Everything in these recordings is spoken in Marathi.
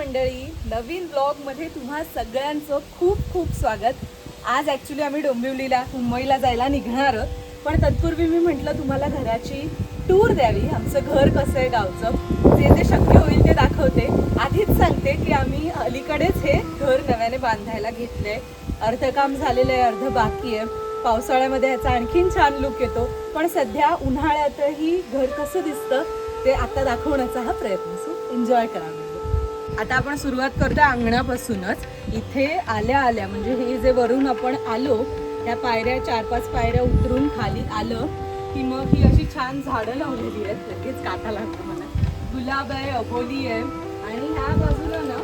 मंडळी नवीन ब्लॉगमध्ये तुम्हा सगळ्यांचं खूप खूप स्वागत. आज ॲक्च्युली आम्ही डोंबिवलीला मुंबईला जायला निघणार. आहोत पण तत्पूर्वी मी म्हटलं तुम्हाला घराची टूर द्यावी. आमचं घर कसं आहे गावचं जे जे शक्य होईल ते दाखवते. आधीच सांगते की आम्ही अलीकडेच हे घर नव्याने बांधायला घेतलंय. अर्ध काम झालेलं आहे अर्ध बाकी आहे. पावसाळ्यामध्ये ह्याचा आणखीन छान लुक येतो. पण सध्या उन्हाळ्यातही घर कसं दिसतं ते आता दाखवण्याचा हा प्रयत्न. सो एन्जॉय करा. आता आपण सुरुवात करतो अंगणापासूनच. इथे आल्या आल्या म्हणजे हे जे वरून आपण आलो त्या पायऱ्या चार पाच पायऱ्या उतरून खाली आलं की मग ही अशी छान झाडं लावलेली आहेत. लगेच काटा लागतो मला. गुलाब आहे अबोली आहे. आणि ह्या बाजूला ना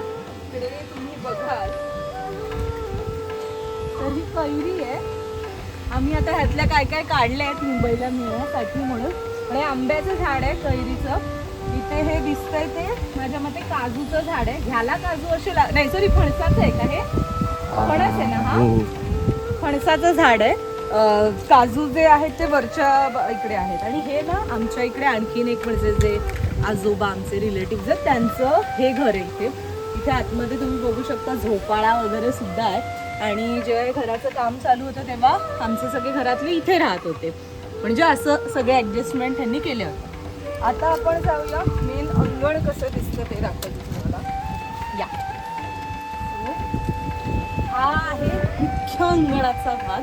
इकडे तुम्ही बघाल तर ही कैरी आहे. आम्ही आता ह्यातल्या काय काय काढल्या आहेत मुंबईला मिळण्यासाठी म्हणून. आणि आंब्याचं झाड आहे कैरीचं. इथे हे दिसतंय ते. माझ्या मते काजूचं झाड आहे. ह्याला काजू असे नाही सॉरी फणसाचं आहे का हे? फणस आहे ना हा? फणसाचं झाड आहे. काजू जे आहेत ते वरच्या इकडे आहेत. आणि हे ना आमच्या इकडे आणखीन एक म्हणजे जे आजोबा आमचे रिलेटिव्ह आहेत त्यांचं हे घर आहे इथे. इथे आतमध्ये तुम्ही बघू शकता झोपाळा वगैरे सुद्धा आहे. आणि जेव्हा घराचं काम चालू होतं तेव्हा आमचे सगळे घरातले इथे राहत होते. म्हणजे असं सगळे ऍडजस्टमेंट त्यांनी केले होते. आता आपण जाऊया. मेन अंगण कसं दिसतं ते दाखवतो तुम्हाला. या. हा आहे मुख्य अंगणाचा भाग.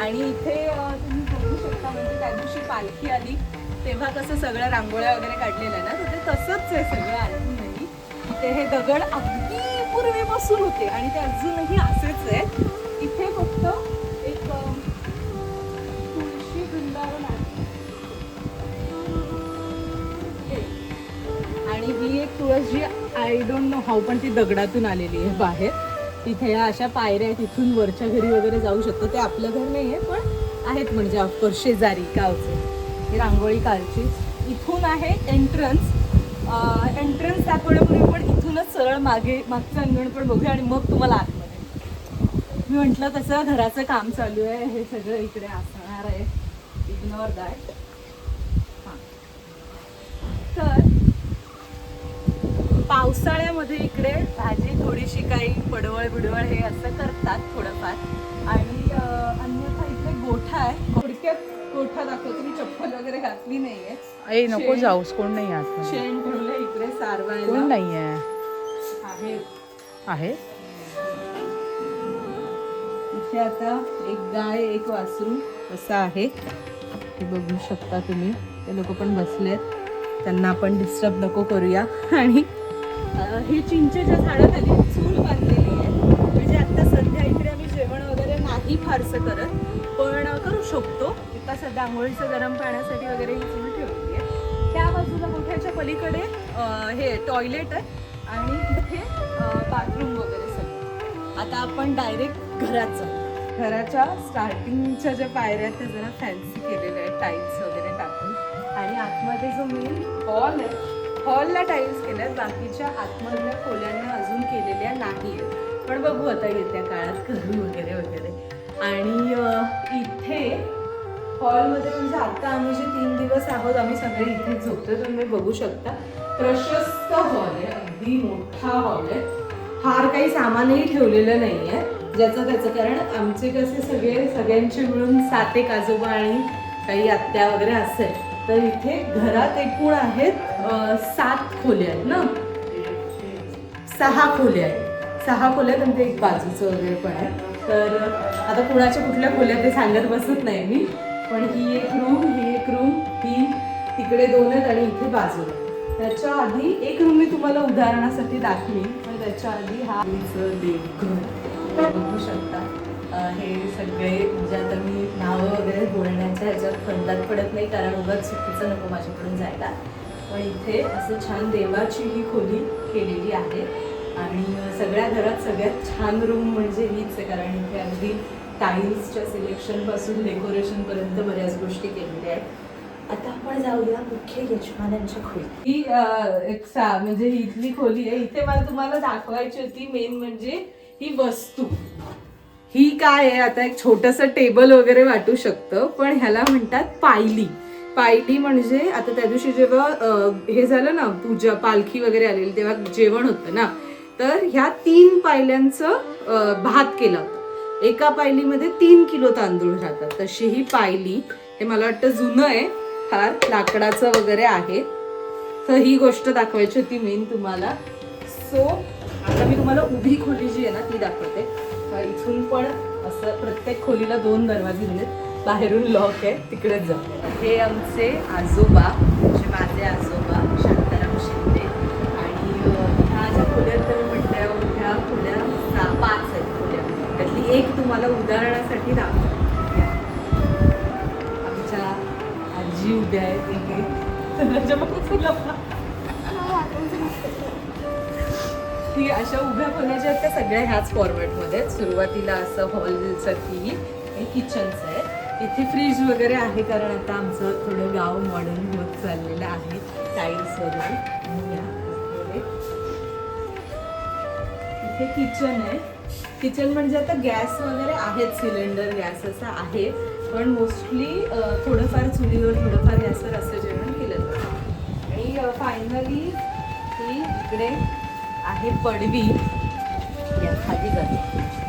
आणि इथे तुम्ही बघू शकता म्हणजे त्या दिवशी पालखी आली. तेव्हा कसं सगळ्या रांगोळ्या वगैरे काढलेल्या ना तर ते तसंच आहे सगळं अजूनही ते हे दगड अगदी पूर्वीपासून होते आणि ते अजूनही असेच आहे इथे फक्त एक तुळशी वृंदावन तुळस जी आय डोंट नो हाऊ पण ती दगडातून आलेली आहे बाहेर. तिथे या अशा पायऱ्या आहेत तिथून वरच्या घरी वगैरे जाऊ शकतो. ते आपलं घर नाही आहे पण आहेत म्हणजे ऑफकोर्स शेजारी गावचे. ही रांगोळी कालची. इथून आहे एंट्रन्स एंट्रन्स दाखवण्यापूर्वी पण इथूनच सरळ मागे मागचं अंगण पण बघूया आणि मग तुम्हाला आतमध्ये. मी म्हटलं तसं घराचं काम चालू आहे. हे सगळं इकडे असणार आहे. इग्नोर दॅट हां. तर पावसाळ्यामध्ये इकडे भाजी थोडीशी काही पडवळ बिडवळ हे असं करतात थोडंफार. आणि अन्यथा इकडे गोठा आहे. थोडक्यात गोठा दाखवतो. मी चप्पल वगैरे घातली नाहीये. ए नको जाऊस. कोण नाही आतमध्ये शेण ठेवलं इकडे कोण सारवायला. नाही आहे आहे. आहे? इथे आता एक गाय एक वासरू असं आहे. हे बघू शकता तुम्ही. ते लोक पण बसलेत. त्यांना आपण डिस्टर्ब नको करूया. आणि हे चिंचेच्या झाडाखाली चूल बांधलेली आहे. म्हणजे आत्ता सध्या इकडे आम्ही जेवण वगैरे नाही फारसं करत पण करू शकतो. आता सध्या आंघोळीचं गरम पाण्यासाठी वगैरे ही चूल ठेवली आहे. त्या बाजूला मोठ्याच्या पलीकडे हे टॉयलेट आहे आणि इथे बाथरूम वगैरे सगळं आता आपण डायरेक्ट घरात जाऊ. घराच्या स्टार्टिंगच्या ज्या पायऱ्या आहेत त्या जरा फॅन्सी केलेल्या आहेत टाईल्स वगैरे टाकून. आणि आतमध्ये जो मेन हॉल आहे हॉलला टाईल्स केल्या बाकीच्या आतमधल्या खोल्यांना अजून केलेल्या नाही आहेत पण बघू आता येत्या काळात करू वगैरे वगैरे. आणि इथे हॉलमध्ये म्हणजे आता आम्ही जे तीन दिवस आहोत आम्ही सगळे इथे झोपतो तुम्ही बघू शकता. प्रशस्त हॉल आहे अगदी मोठा हॉल आहे. फार काही सामानही ठेवलेलं नाही आहे ज्याचं त्याचं कारण आमचे कसे सगळे सगळ्यांचे मिळून सात एक आजोबा आणि काही आत्या वगैरे असेल तर इथे घरात एकूण आहेत सात खोल्या आहेत ना? सहा खोल्या आहेत. सहा खोल्या आहेत आणि ते एक बाजूचं वगैरे पण आहे. तर आता कुणाच्या कुठल्या खोल्या ते सांगत बसत नाही मी. पण ही एक रूम ही एक रूम ही तिकडे दोन आहेत आणि इथे बाजूला त्याच्या आधी एक रूम मी तुम्हाला उदाहरणासाठी दाखवी पण त्याच्या आधी हा देवघर बघू शकता. हे सगळे म्हणजे आता मी नावं वगैरे बोलण्याच्या ह्याच्यात फंदात पडत नाही कारण उगाच चुकीचं नको माझ्याकडून जायला. पण इथे असं छान देवाची ही खोली केलेली आहे. आणि सगळ्या घरात सगळ्यात छान रूम म्हणजे हीच आहे कारण इथे अगदी टाईल्सच्या सिलेक्शनपासून डेकोरेशनपर्यंत बऱ्याच गोष्टी केलेल्या आहेत. आता आपण जाऊया मुख्य यजमानांच्या खोली. ही एक सा म्हणजे ही इथली खोली आहे. इथे मला तुम्हाला दाखवायची होती मेन म्हणजे ही वस्तू. ही काय आहे? आता एक छोटस टेबल वगैरे वाटू शकतं पण ह्याला म्हणतात पायली. पायली म्हणजे आता त्या दिवशी जेव्हा हे झालं ना पूजा पालखी वगैरे आलेली तेव्हा जेवण होतं ना तर ह्या तीन पायल्यांचं भात केला होता. एका पायलीमध्ये तीन किलो तांदूळ राहतात. तशी ही पायली हे मला वाटतं जुनं आहे फार लाकडाचं वगैरे आहे. तर ही गोष्ट दाखवायची होती मेन तुम्हाला. सो आता मी तुम्हाला उभी खोली जी आहे ना ती दाखवते. इथून पण असं प्रत्येक खोलीला दोन दरवाजे दिलेत. बाहेरून लॉक आहे तिकडेच जातो हे आमचे आजोबा म्हणजे माझे आजोबा शांताराम शिंदे आणि ह्या ज्या खोल्या तर म्हटल्या ह्या खोल्या सहा पाच आहेत खोल्या त्यातली एक तुम्हाला उदाहरणासाठी दाखवते. आमच्या आजी उद्या आहेत इथे ती अशा उभ्या खोल्या ज्या आहेत त्या सगळ्या ह्याच फॉर्मॅटमध्ये सुरुवातीला असं हॉलसारखी हे किचनचं आहे इथे फ्रीज वगैरे आहे कारण आता आमचं थोडं गाव मॉडर्न होत चाललेलं आहे टाईल्स वगैरे. या इथे किचन आहे. किचन म्हणजे आता गॅस वगैरे आहेत सिलेंडर गॅस असं आहे पण मोस्टली थोडंफार चुलीवर थोडंफार गॅसवर असं जेवण केलं जातं आणि फायनली ही इकडे आहे पडवी. या खाली जाते.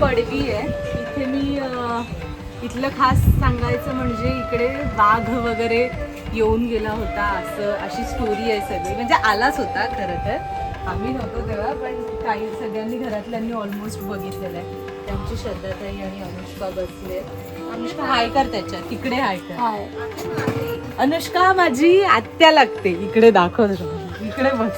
पडवी आहे. इथे मी इथलं खास सांगायचं म्हणजे इकडे वाघ वगैरे येऊन गेला होता. असं अशी स्टोरी आहे सगळी. म्हणजे आलाच होता खरं तर. आम्ही नव्हतो तेव्हा पण काही सगळ्यांनी घरातल्यांनी ऑलमोस्ट बघितलेलं आहे. त्यांची श्रद्धाताई आणि अनुष्का बसले. अनुष्का हाय कर त्याच्यात. तिकडे हाय कर. अनुष्का माझी आत्या लागते. इकडे दाखव. इकडे बघ.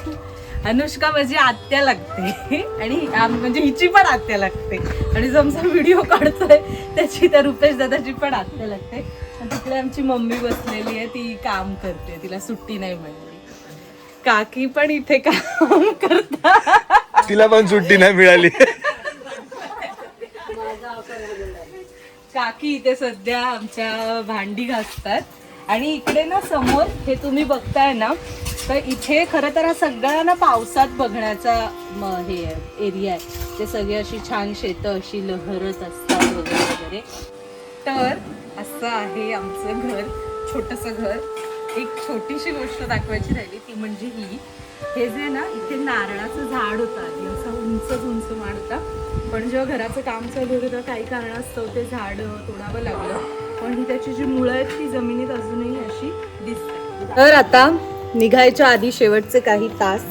अनुष्का माझी आत्या लागते. आणि म्हणजे हिची पण आत्या लागते. आणि जो आमचा व्हिडिओ काढतोय त्याची त्या रुपेश दादाची पण आत्या लागते. आणि तिकडे आमची मम्मी बसलेली आहे ती काम करते. तिला सुट्टी नाही मिळाली. काकी पण इथे काम करतात. तिला पण सुट्टी नाही मिळाली. काकी इथे सध्या आमच्या भांडी घासतात. आणि इकडे ना समोर हे तुम्ही बघताय ना तर इथे खरं तर हा सगळा ना पावसात बघण्याचा म- हे एरिया आहे. ते सगळे अशी छान शेतं अशी लहरत असतात वगैरे वगैरे. तर असं आहे आमचं घर छोटंसं घर. एक छोटीशी गोष्ट दाखवायची राहिली ती म्हणजे ही. हे जे ना इथे नारळाचं झाड होतं आधी. असं उंचच उंच माड होता. पण जेव्हा घराचं काम चालू होतं तेव्हा काही कारणास्तव ते झाड तोडावं लागलं. पण ही त्याची जी मुळं आहेत ती जमिनीत अजूनही अशी दिसतात. तर आता निघायच्या आधी शेवटचे काही तास.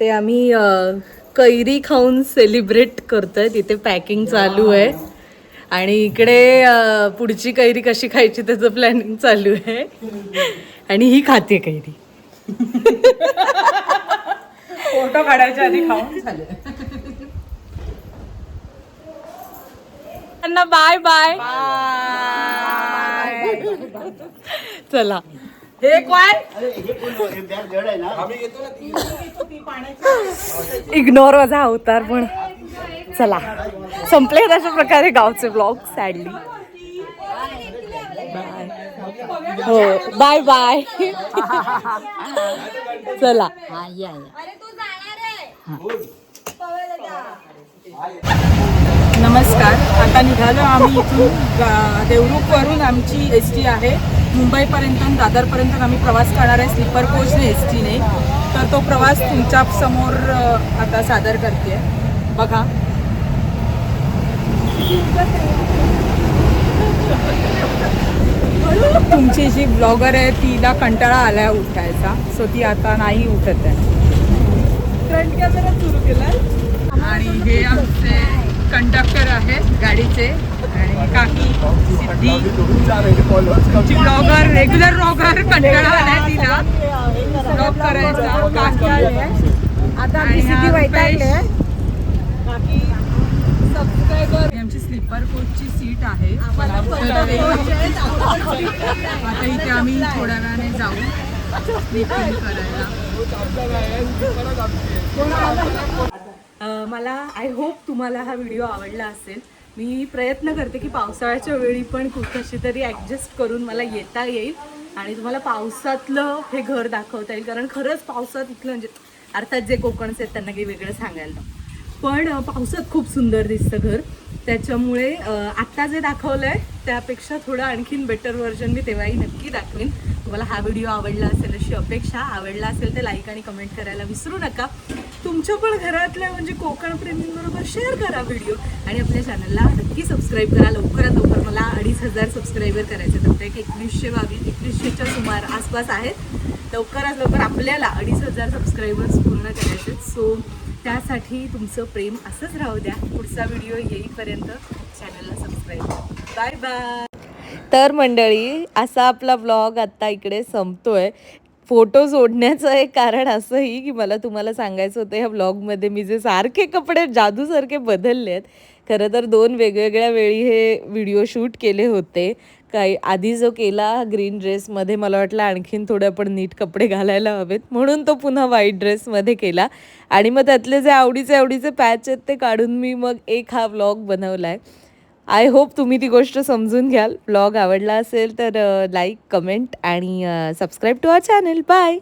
ते आम्ही कैरी खाऊन सेलिब्रेट करतोय. तिथे पॅकिंग चालू आहे. आणि इकडे पुढची कैरी कशी खायची त्याचं प्लॅनिंग चालू आहे. आणि ही खाते कैरी. फोटो काढायच्या आधी खाऊन त्यांना बाय बाय चला. हे काय इग्नोर माझा अवतार पण. चला. संपले अशा प्रकारे गावचे ब्लॉग सॅडली बाय हो बाय बाय चला. नमस्कार. आता निघालो आम्ही इथून देवरुखवरून आमची एस टी आहे. मुंबईपर्यंत आणि दादरपर्यंत आम्ही प्रवास करणार आहे. स्लीपर कोचने एस टीने तर तो प्रवास तुमच्यासमोर आता सादर करते बघा. तुमची जी ब्लॉगर आहे तिला कंटाळा आलाय उठायचा. सो ती आता नाही उठत आहे. फ्रंट कॅमेरा सुरू केलाय. आणि हे आमचे कंडक्टर आहेत गाडीचे आणि काकी सिद्धी. ब्लॉगर रेग्युलर ब्लॉगर कंटाळा आलाय तिला. ब्लॉग करायचा. काकी आले आता आमची सिद्धी वैतागले काकी सबस्क्रायबर आमची स्लीपर कोचची सीट आहे. आता इथे आम्ही थोड्या वेळाने जाऊ करायला. मला आय होप तुम्हाला हा व्हिडिओ आवडला असेल. मी प्रयत्न करते की पावसाळ्याच्या वेळी पण खूप कशी तरी ॲडजस्ट करून मला येता येईल आणि तुम्हाला पावसातलं हे घर दाखवता येईल. कारण खरंच पावसात इथलं म्हणजे अर्थात जे कोकणचे आहेत त्यांना काही वेगळं सांगायला पण पावसात खूप सुंदर दिसतं घर. त्याच्यामुळे आत्ता जे दाखवलं आहे त्यापेक्षा थोडं आणखीन बेटर व्हर्जन मी तेव्हाही नक्की दाखवेन. तुम्हाला हा व्हिडिओ आवडला असेल अशी अपेक्षा. आवडला असेल तर लाईक आणि कमेंट करायला विसरू नका. तुमच्या पण घरातल्या म्हणजे कोकण प्रेमींबरोबर शेअर करा व्हिडिओ आणि आपल्या चॅनलला नक्की सबस्क्राईब करा. लवकरात लवकर मला अडीच हजार सबस्क्रायबर करायचे तर एक एकवीसशे बावीस एकवीसशेच्या सुमार आसपास आहेत. लवकरात लवकर आपल्याला अडीच हजार सबस्क्रायबर्स पूर्ण करायचे सो त्यासाठी तुमचं प्रेम असंच राहू द्या. पुढचा व्हिडिओ येईपर्यंत चॅनलला सबस्क्राईब बाय बाय तर मंडळी असा आपला ब्लॉग आत्ता इकडे संपतोय. फोटो सोडण्याचं एक कारण असंही की मला तुम्हाला सांगायचं होतं ह्या ब्लॉगमध्ये मी जे सारखे कपडे जादूसारखे बदलले आहेत खरं तर दोन वेगवेगळ्या वेळी हे व्हिडिओ शूट केले होते. काही आधी जो केला ग्रीन ड्रेसमध्ये मला वाटलं आणखीन थोडे आपण नीट कपडे घालायला हवेत. म्हणून तो पुन्हा व्हाईट ड्रेसमध्ये केला. आणि मग त्यातले जे आवडीचे आवडीचे पॅच आहेत ते काढून मी मग एक हा व्लॉग बनवला आहे आय होप तुम्ही ती गोष्ट समजून घ्याल. ब्लॉग आवडला असेल तर लाईक कमेंट आणि subscribe to our channel bye